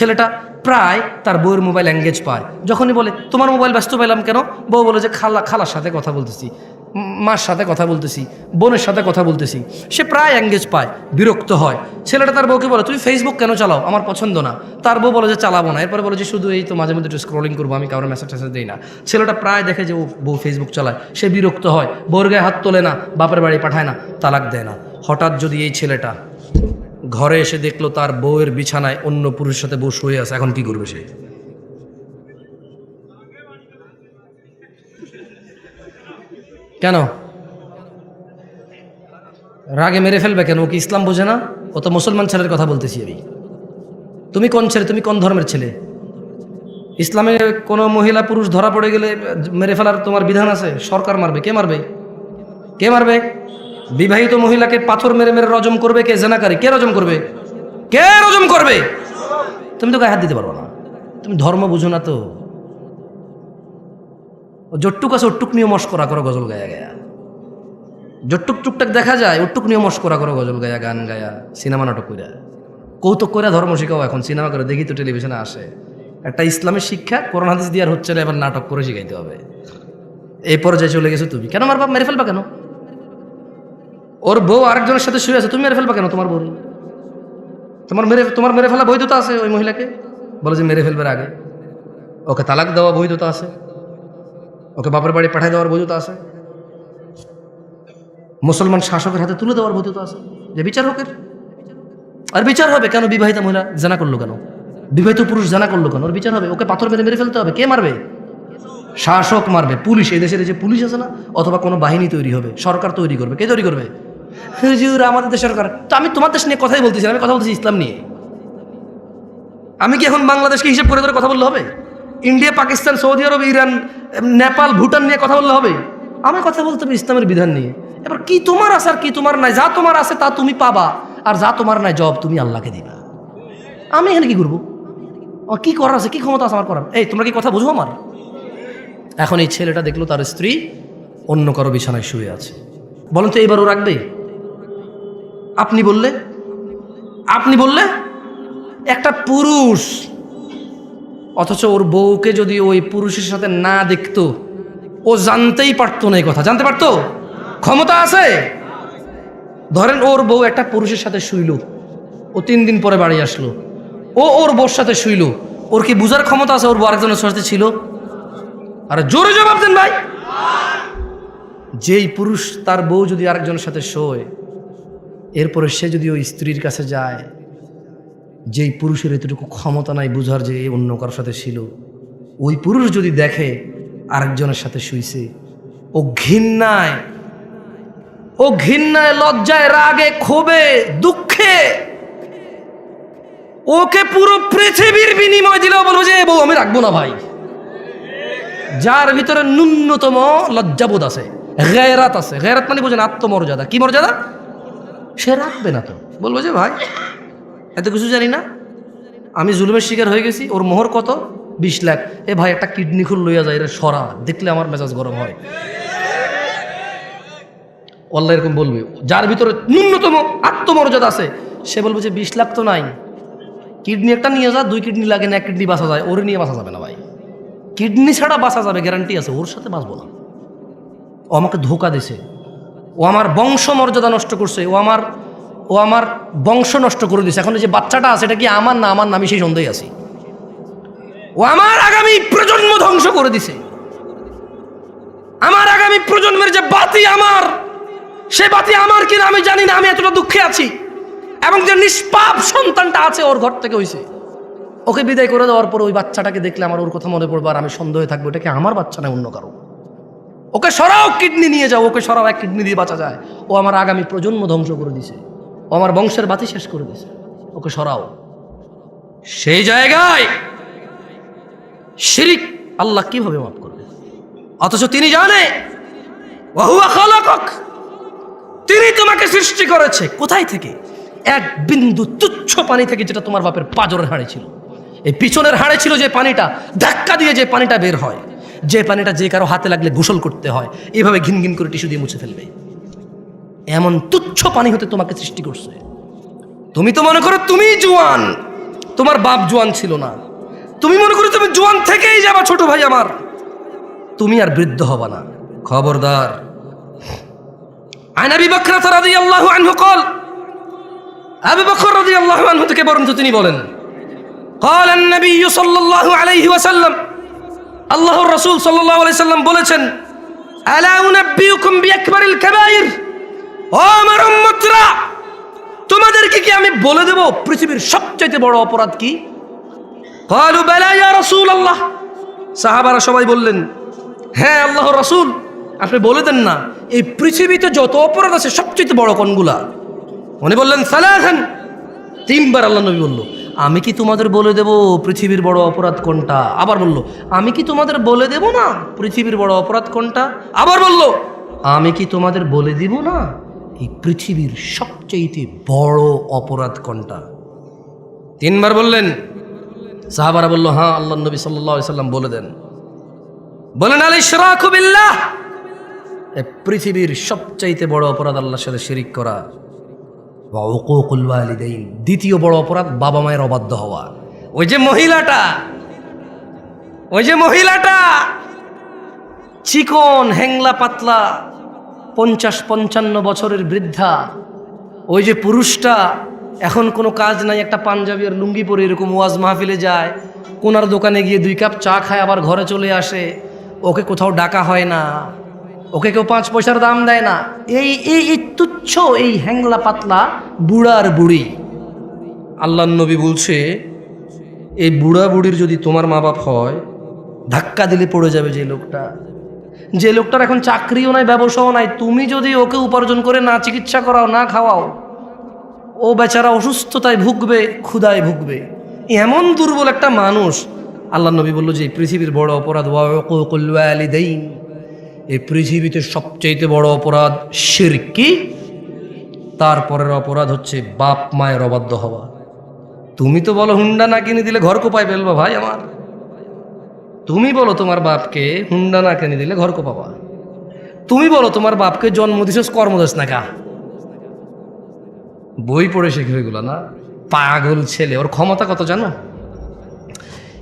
ছেলেটা প্রায় তার বউয়ের মোবাইল এঙ্গেজ পায়। যখনই বলে, তোমার মোবাইল ব্যস্ত পেলাম কেন? বউ বলে যে, খালা, খালার সাথে কথা বলতেছি মার সাথে কথা বলতেছি, বোনের সাথে কথা বলতেছি। সে প্রায় এঙ্গেজ পায়, বিরক্ত হয়। ছেলেটা তার বউকে বলে, তুমি ফেসবুক কেন চালাও? আমার পছন্দ না। তার বউ বলে যে, চালাবো না। এরপরে বলে যে, শুধু এই তো মাঝে মধ্যে একটু স্ক্রলিং করব, আমি কারোর মেসেজ টেসেজ দিই না। ছেলেটা প্রায় দেখে যে, ও বউ ফেসবুক চালায়। সে বিরক্ত হয় বউর গায়ে হাত তোলে না, বাপের বাড়ি পাঠায় না, তালাক দেয় না। হঠাৎ যদি এই ছেলেটা ঘরে এসে দেখল তার বউয়ের বিছানায় অন্য পুরুষের সাথে বউ শুয়ে আছে, এখন কি করবে সে? কেন? রাগে মেরে ফেলবে কেন? ও কি ইসলাম বোঝে না? ও তো মুসলমান ছেলের কথা বলতেছি আমি। তুমি কোন ছেলে? তুমি কোন ধর্মের ছেলে? ইসলামে কোনো মহিলা পুরুষ ধরা পড়ে গেলে মেরে ফেলার তোমার বিধান আছে? সরকার মারবে। কে মারবে? কে মারবে? বিবাহিত মহিলাকে পাথর মেরে মেরে রজম করবে কে? জেনাকারী। কে রজম করবে? কে রজম করবে? তুমি তো গায়ে হাত দিতে পারব না। তুমি ধর্ম বুঝো না তো। জট্টুক আছে ওটুক নিয়ে মস্করা করো, গজল গায়া গায়া। জট্টুক টুকটাক দেখা যায় ওটুক নিয়ে মস্করা করো, গজল গায়া, গান গায়া, সিনেমা নাটক কইরা। কৌতুক করে ধর্ম শিখাও এখন, সিনেমা করে দেখি তো টেলিভিশনে আসে। একটা ইসলামের শিক্ষা করোনা দিয়ে আর হচ্ছে না, এবার নাটক করে শিখাইতে হবে। এই পর্যায়ে চলে গেছো তুমি। কেন আমার বাপ মেরে ফেলবা কেন? ওর বউ আরেকজনের সাথে শুয়ে আছে, তুমি মেরে ফেলবা কেন তোমার বউ? তোমার মেরে তোমার মেরে ফেলা বৈধতা আছে ওই মহিলাকে? বলে যে মেরে ফেলবার আগে। ওকে তালাক দেওয়া বৈধতা আছে। ওকে বাপের বাড়ি পাঠিয়ে দেওয়ার বৈধতা আছে। মুসলমান শাসকের হাতে তুলে দেওয়ার বৈধতা আছে। যে বিচার হোকের। আর বিচার হবে কেন বিবাহিতা মহিলা? জানা করল কেন? বিবাহিত পুরুষ জানা করল কেন? ওর বিচার হবে। ওকে পাথর মেরে মেরে ফেলতে হবে। কে মারবে? শাসক মারবে। পুলিশ। এই দেশের যে পুলিশ আছে না, অথবা কোনো বাহিনী তৈরি হবে, সরকার তৈরি করবে। কে তৈরি করবে? হুজুর, আমাদের দেশ সরকার। তো আমি তোমার দেশ নিয়ে কথাই বলতেছি আমি কথা বলতেছি ইসলাম নিয়ে। আমি কি এখন বাংলাদেশকে হিসেব করে করে কথা বললে হবে? India, Pakistan, Saudi Arab, Iran, Nepal, Bhutan নিয়ে কথা বললে হবে? আমি কথা বলতে হবে ইসলামের বিধান নিয়ে। এবার কি তোমার আছে আর কি তোমার নাই? যা তোমার আছে তা তুমি পাবা, আর যা তোমার নাই জব তুমি আল্লাহকে দিবা। আমি এখানে কি করব? কি করার আছে? কি ক্ষমতা আছে আমার করার? এই, তোমরা কি কথা বুঝো আমার? এখন এই ছেলেটা দেখল তার স্ত্রী অন্য কারও বিছানায় শুয়ে আছে। বলেন তো এইবার ও রাখবে? আপনি বললে? আপনি বললে? একটা পুরুষ। অথচ ওর বউকে যদি ওই পুরুষের সাথে না দেখতো, ও জানতেই পারতো না এই কথা। জানতে পারতো? ক্ষমতা আছে? ধরেন ওর বউ একটা পুরুষের সাথে শুইল, ও তিন দিন পরে বাড়ি আসলো, ও ওর বউর সাথে শুইল, ওর কি বুঝার ক্ষমতা আছে? ওর বউ আরেকজনের সাথে ছিল? আরে জোরে জবাব দেন ভাই। যেই পুরুষ তার বউ যদি আরেকজনের সাথে শোয় এরপরে সে যদি ওই স্ত্রীর কাছে যায়, যেই পুরুষের এতটুকু ক্ষমতা নাই বুঝার যে অন্য কারোর সাথে ছিল, ওই পুরুষ যদি দেখে আরেকজনের সাথে শুইছে, ও ঘৃণায় ও ঘৃণায়, লজ্জায়, রাগে, ক্ষোভে, দুঃখে, ওকে পুরো পৃথিবীর বিনিময় দিলেও বলব যে বউ, আমি রাখব না ভাই। যার ভিতরে ন্যূনতম লজ্জাবোধ আছে গেরাত আছে। গেরাত মানে বোঝেন আত্মমর্যাদা। কি মর্যাদা? সে রাখবে না তো। বলব যে, ভাই, এত কিছু জানি না। আমি জুলুমের শিকার হয়ে গেছি। ওর মোহর কত? বিশ লাখ। এ ভাই, একটা কিডনি খুল লইয়া যায় এরা সরা। দেখলে আমার মেজাজ গরম হয়। আল্লাহ এরকম বলবে। যার ভিতরে ন্যূনতম আত্মমর্যাদা আছে, সে বলবে যে, বিশ লাখ তো নাই। কিডনি একটা নিয়ে যা, দুই কিডনি লাগে না, এক কিডনি বাঁচা যায়। ওরে নিয়ে বাঁচা যাবে না ভাই। কিডনি ছাড়া বাঁচা যাবে গ্যারান্টি আছে। ওর সাথে বাঁচবো না। ও আমাকে ধোকা দিছে। ও আমার বংশ মর্যাদা নষ্ট করছে, ও আমার ও আমার বংশ নষ্ট করে দিছে। এখন যে বাচ্চাটা আছে, এটা কি আমার না আমার না আমি সেই সন্দেহে আছি? ও আমার আগামী প্রজন্ম ধ্বংস করে দিছে। আমার আগামী প্রজন্মের যে বাতি আমার, সে বাতি আমার কিনা আমি জানি না, আমি এতটা দুঃখে আছি। এবং যে নিষ্পাপ সন্তানটা আছে, ওর ঘর থেকে হয়েছে ওকে বিদায় করে দেওয়ার পর ওই বাচ্চাটাকে দেখলে আমার ওর কথা মনে পড়বে আর আমি সন্দেহে থাকব। এটা কি আমার বাচ্চা না অন্য কারও? ওকে সরাও কিডনি নিয়ে যাও, ওকে সরাও, এক কিডনি দিয়ে বাঁচা যায়। ও আমার আগামী প্রজন্ম ধ্বংস করে দিছে। ও আমার বংশের বাতি শেষ করে দিছে। ওকে সরাও। সেই জায়গায় শিরিক আল্লাহ কীভাবে মাফ করবে? অথচ তিনি জানে তিনি তোমাকে সৃষ্টি করেছে। কোথায় থেকে? এক বিন্দু তুচ্ছ পানি থেকে যেটা তোমার বাপের পাজরের হাড়ে ছিল। এই পিছনের হাড়ে ছিল যে পানিটা, ধাক্কা দিয়ে যে পানিটা বের হয়। যে পানিটা যে কারো হাতে লাগলে গোসল করতে হয় এভাবে ঘিন ঘিন করে টিস্যু দিয়ে মুছে ফেলবে এমন তুচ্ছ পানি হতে তোমাকে সৃষ্টি করছে তুমি তো মনে করো তুমি জোয়ান তোমার বাপ জোয়ান ছিল না তুমি মনে করো তুমি জোয়ান থেকেই যাবা ছোট ভাই আমার তুমি আর বৃদ্ধ হবা না খবরদার আন আবি বকর রাদিয়াল্লাহু আনহু قال আবু বকর রাদিয়াল্লাহু আনহু থেকে বরঞ্চ তিনি বলেন قال النبي صلى الله عليه وسلم আল্লাহর রসুল সাল্লাম বলেছেন তোমাদেরকে কি আমি বলে দেব পৃথিবীর সবচাইতে বড় অপরাধ কি? রসুল আল্লাহ সাহাবারা সবাই বললেন হ্যাঁ আল্লাহ রসুল, আপনি বলে দেন না, এই পৃথিবীতে যত অপরাধ আছে সবচেয়ে বড় কোনগুলা? উনি বললেন সালাহান তিনবার আল্লাহ নবী বলল আমি কি তোমাদের বলে দেব পৃথিবীর বড় অপরাধ কোনটা? আবার বলল, আমি কি তোমাদের বলে দেব না পৃথিবীর বড় অপরাধ কোনটা? আবার বলল, আমি কি তোমাদের বলে দিব না এই পৃথিবীর সবচেয়ে বড় অপরাধ কোনটা? তিনবার বললেন। সাহাবারা বলল হ্যাঁ আল্লাহ নবী সাল্লাহ সাল্লাম বলে দেন। বলেন, আল পৃথিবীর সবচাইতে বড় অপরাধ আল্লাহর সাথে শিরিক করা। ওয়া উকুকুল ওয়ালিদাইন। দ্বিতীয় বড় অপরাধ, বাবা মায়ের অবাধ্য হওয়া। ওই যে মহিলাটা, ওই যে মহিলাটা, চিকন হ্যাংলা পাতলা, পঞ্চাশ পঞ্চান্ন বছরের বৃদ্ধা, ওই যে পুরুষটা, এখন কোনো কাজ নাই, একটা পাঞ্জাবি আর লুঙ্গি পরে এরকম ওয়াজ মাহফিলে যায়, কোনার দোকানে গিয়ে দুই কাপ চা খায়, আবার ঘরে চলে আসে, ওকে কোথাও ডাকা হয় না। ওকে কেউ পাঁচ পয়সার দাম দেয় না। এই এই এই তুচ্ছ, এই হ্যাংলা পাতলা বুড়ার বুড়ি। আল্লাহ নবী বলছে, এই বুড়া বুড়ির যদি তোমার মা বাপ হয়, ধাক্কা দিলে পড়ে যাবে যে লোকটা। যে লোকটার এখন চাকরিও নাই, ব্যবসাও নাই, তুমি যদি ওকে উপার্জন করে না চিকিৎসা করাও, না খাওয়াও, ও বেচারা অসুস্থতায় ভুগবে ক্ষুদায় ভুগবে। এমন দুর্বল একটা মানুষ। আল্লাহ নবী বলল যে পৃথিবীর বড় অপরাধ ওয়ালিদাইন। এই পৃথিবীতে সবচেয়ে বড় অপরাধ শিরকি তারপরের অপরাধ হচ্ছে বাপ মায়ের অবাধ্য হওয়া। তুমি তো বলো, হুন্ডা না কিনে দিলে ঘর কোপায় ফেলবা ভাই আমার। তুমি বলো তোমার বাপকে, হুন্ডা না কিনে দিলে ঘর কোপাবা। তুমি বলো তোমার বাপকে জন্ম দিছস কর্মদাস না কা বই পড়ে শেখে এগুলো না? পাগল ছেলে, ওর ক্ষমতা কত জানো?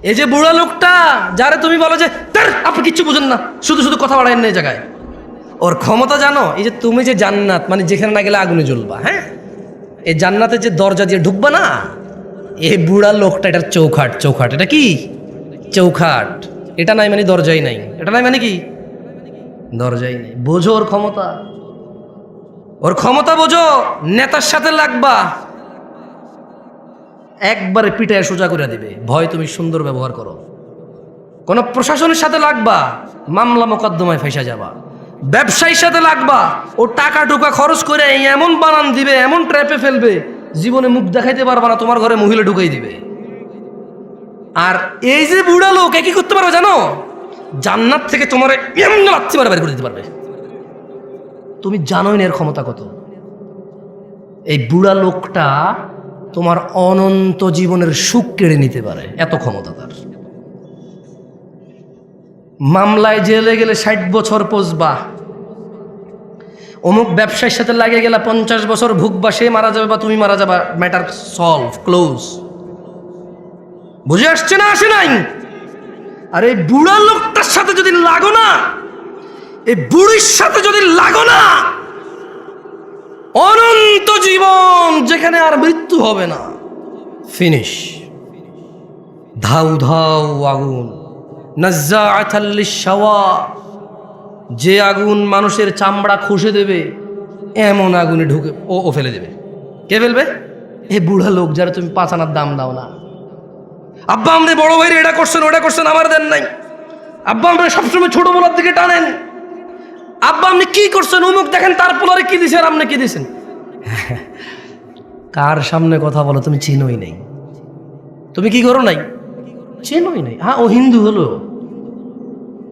এই যে বুড়া লোকটা যারে তুমি বলো যে "ধ্যার, আপনি কিচ্ছু বুঝেন না শুধু শুধু কথা বাড়ায় না এই জায়গায়। ওর ক্ষমতা জানো এই যে তুমি যে জান্নাত মানে যেখানে না গেলে আগুনে জ্বলবা হ্যাঁ? এই জান্নাতে যে দরজা দিয়ে ঢুকবা না এই বুড়া লোকটা এটার চৌখাট চৌখাট এটা কি? চৌখাট। এটা নাই মানে দরজাই নাই। এটা নাই মানে কি? দরজাই নেই। বোঝো ওর ক্ষমতা। ওর ক্ষমতা বোঝো নেতার সাথে লাগবা। একবারে পিটায় সোজা করে দিবে। ভয় তুমি সুন্দর ব্যবহার করো। কোন প্রশাসনের সাথে লাগবা, মামলা মোকদ্দমায় ফেসা যাবা। ব্যবসায়ীর সাথে লাগবা, ও টাকা টুকা খরচ করে এমন বানান দিবে, এমন ট্র্যাপে ফেলবে, জীবনে মুখ দেখাইতে পারবা না, তোমার ঘরে মহিলা ঢুকাই দিবে। আর এই যে বুড়া লোক কি করতে পারবে জানো? জান্নাত থেকে তোমার এমন লাচ্ছি মারা বের করে দিতে পারবে। তুমি জানোই না এর ক্ষমতা কত। এই বুড়া লোকটা তোমার অনন্ত জীবনের সুখ কেড়ে নিতে পারে, এত ক্ষমতা তার। মামলায় জেলে গেলে ষাট বছর পচবা অমুক ব্যবসায়ীর সাথে লাগে গেলে পঞ্চাশ বছর ভুগবা, সে মারা যাবে বা তুমি মারা যাবা ম্যাটার সলভ ক্লোজ বুঝে আসছে না, আসে নাই? আর এই বুড়া লোকটার সাথে যদি লাগো না, এই বুড়ির সাথে যদি লাগো না অনন্ত জীবন যেখানে আর মৃত্যু হবে না। ফিনিশ ধাউ ধাউ আগুন। নাজ্জাআতাল্লিশ-শাওয়া যে আগুন মানুষের চামড়া খুশে দেবে, এমন আগুনে ঢুকে ও ও ফেলে দেবে। কে ফেলবে? এ বুড়া লোক যারা তুমি পাঁচ আনার দাম দাও না। আব্বা আমাদের বড় ভাইরে এটা করছেন, ওটা করছেন, আমার দেন নাই। আব্বা আমরা সবসময় ছোট বলার দিকে টানেন। আব্বা আপনি কি করছেন? অমুক দেখেন তার পোলারে কি দিছেন আপনি কি দিছেন? কার সামনে কথা বলো তুমি চিনোই নাই। তুমি কি করো নাই? চেনোই নাই। হ্যাঁ ও হিন্দু হলো।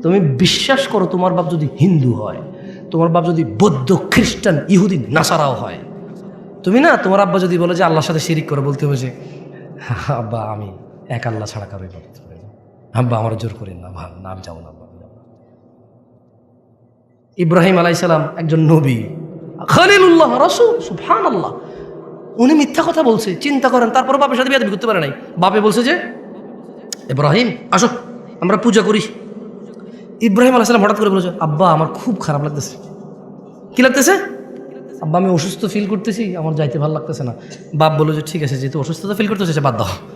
তুমি বিশ্বাস করো তোমার বাপ যদি হিন্দু হয় তোমার বাপ যদি বৌদ্ধ খ্রিস্টান ইহুদি নাসারাও হয় তুমি না তোমার আব্বা যদি বলে যে আল্লাহর সাথে শিরিক করে বলতে হবে যে আব্বা আমি এক আল্লাহ ছাড়া কারোই আব্বা আমার জোর করি না ভাব না আমি যাব না আব্বা, আমি যাব না। ইব্রাহিম আলাইসালাম একজন নবী। খালিলুল্লাহ, রসুল সুফান আল্লাহ উনি মিথ্যা কথা বলছে, চিন্তা করেন তারপর বাপের সাথে বিয়ে করতে পারে নাই। বাপে বলছে যে, ইব্রাহিম, আসো, আমরা পূজা করি। ইব্রাহিম আলাইসালাম হঠাৎ করে বলেছে, আব্বা, আমার খুব খারাপ লাগতেছে। কি লাগতেছে? আব্বা, আমি অসুস্থ ফিল করতেছি, আমার যাইতে ভালো লাগতেছে না। বাপ বলল যে, ঠিক আছে, যেহেতু অসুস্থতা ফিল করতেছে বাদ দাও।